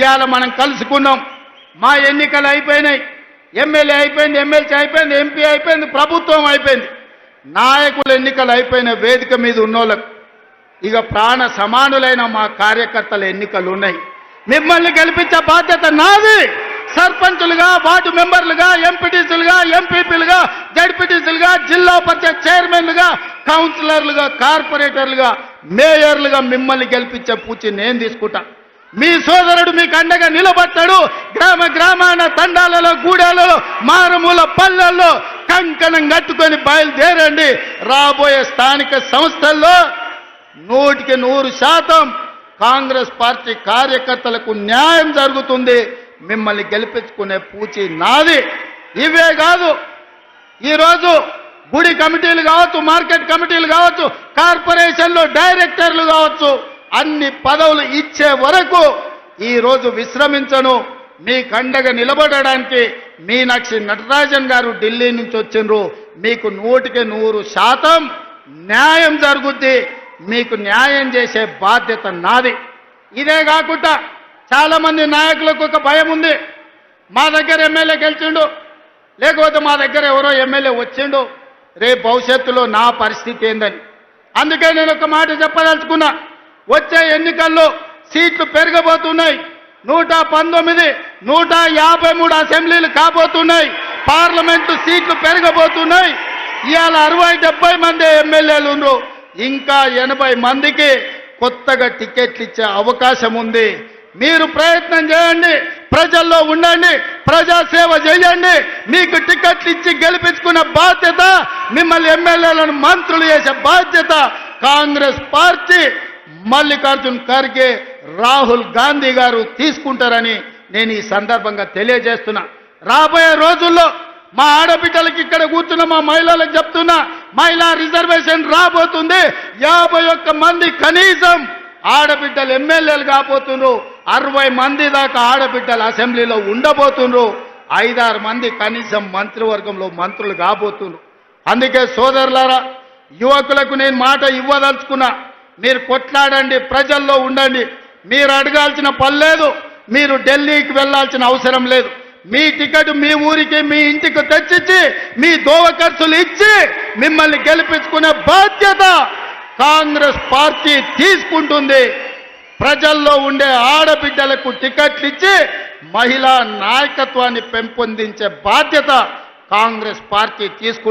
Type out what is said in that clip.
ఇవాళ మనం కలుసుకున్నాం. మా ఎన్నికలు అయిపోయినాయి. ఎమ్మెల్యే అయిపోయింది ఎమ్మెల్సీ అయిపోయింది ఎంపీ అయిపోయింది ప్రభుత్వం అయిపోయింది. నాయకుల ఎన్నికలు అయిపోయిన వేదిక మీద ఉన్నోళ్ళకు ఇక ప్రాణ సమానులైన మా కార్యకర్తల ఎన్నికలు ఉన్నాయి. మిమ్మల్ని గెలిపించే బాధ్యత నాది. సర్పంచులుగా వార్డు మెంబర్లుగా ఎంపీటీసీలుగా ఎంపీపీలుగా జడ్పీటీసీలుగా జిల్లా పరిషత్ చైర్మన్లుగా కౌన్సిలర్లుగా కార్పొరేటర్లుగా మేయర్లుగా మిమ్మల్ని గెలిపించే పూచి నేను తీసుకుంటా. మీ సోదరుడు మీకు అండగా నిలబడతాడు. గ్రామ గ్రామాన తండాలలో గూడాలలో మారుమూల పల్లెల్లో కంకణం కట్టుకొని బయలుదేరండి. రాబోయే స్థానిక సంస్థల్లో నూటికి నూరు శాతం కాంగ్రెస్ పార్టీ కార్యకర్తలకు న్యాయం జరుగుతుంది. మిమ్మల్ని గెలిపించుకునే పూచి నాది. ఇవే కాదు ఈరోజు గుడి కమిటీలు కావచ్చు మార్కెట్ కమిటీలు కావచ్చు కార్పొరేషన్లో డైరెక్టర్లు కావచ్చు అన్ని పదవులు ఇచ్చే వరకు ఈరోజు విశ్రమించను. మీ కండగా నిలబడడానికి మీనాక్షి నటరాజన్ గారు ఢిల్లీ నుంచి వచ్చిండ్రు. మీకు నూటికి నూరు శాతం న్యాయం జరుగుద్ది. మీకు న్యాయం చేసే బాధ్యత నాది. ఇదే కాకుండా చాలామంది నాయకులకు ఒక భయం ఉంది. మా దగ్గర ఎమ్మెల్యే గెలిచిండు. లేకపోతే మా దగ్గర ఎవరో ఎమ్మెల్యే వచ్చిండు. రేపు భవిష్యత్తులో నా పరిస్థితి ఏందని. అందుకే నేను ఒక మాట చెప్పదలుచుకున్నా. వచ్చే ఎన్నికల్లో సీట్లు పెరగబోతున్నాయి నూట పంతొమ్మిది నూట యాభై మూడు అసెంబ్లీలు కాబోతున్నాయి. పార్లమెంటు సీట్లు పెరగబోతున్నాయి ఇవాళ అరవై డెబ్బై మంది ఎమ్మెల్యేలు ఉన్నారు. ఇంకా ఎనభై మందికి కొత్తగా టికెట్లు ఇచ్చే అవకాశం ఉంది. మీరు ప్రయత్నం చేయండి ప్రజల్లో ఉండండి ప్రజాసేవ చేయండి. మీకు టికెట్లు ఇచ్చి గెలిపించుకున్న బాధ్యత మిమ్మల్ని ఎమ్మెల్యేలను మంత్రులు చేసే బాధ్యత కాంగ్రెస్ పార్టీ మల్లికార్జున్ ఖర్గే రాహుల్ గాంధీ గారు తీసుకుంటారని నేను ఈ సందర్భంగా తెలియజేస్తున్నా. రాబోయే రోజుల్లో మా ఆడబిడ్డలకి ఇక్కడ కూర్చున్న మా మహిళలకు చెప్తున్నా మహిళా రిజర్వేషన్ రాబోతుంది. యాభై ఒక్క మంది కనీసం ఆడబిడ్డలు ఎమ్మెల్యేలు కాబోతున్నారు అరవై మంది దాకా ఆడబిడ్డలు అసెంబ్లీలో ఉండబోతున్నారు ఐదారు మంది కనీసం మంత్రివర్గంలో మంత్రులు కాబోతున్నారు అందుకే సోదరులారా యువకులకు నేను మాట ఇవ్వదలుచుకున్నా. మీరు కొట్లాడండి ప్రజల్లో ఉండండి. మీరు అడగాల్సిన పని లేదు మీరు ఢిల్లీకి వెళ్ళాల్సిన అవసరం లేదు. మీ టికెట్ మీ ఊరికి మీ ఇంటికి తెచ్చిచ్చి మీ దోవ ఖర్చులు ఇచ్చి మిమ్మల్ని గెలిపించుకునే బాధ్యత కాంగ్రెస్ పార్టీ తీసుకుంటుంది. ప్రజల్లో ఉండే ఆడబిడ్డలకు టికెట్లు ఇచ్చి మహిళా నాయకత్వాన్ని పెంపొందించే బాధ్యత కాంగ్రెస్ పార్టీ తీసుకుంటుంది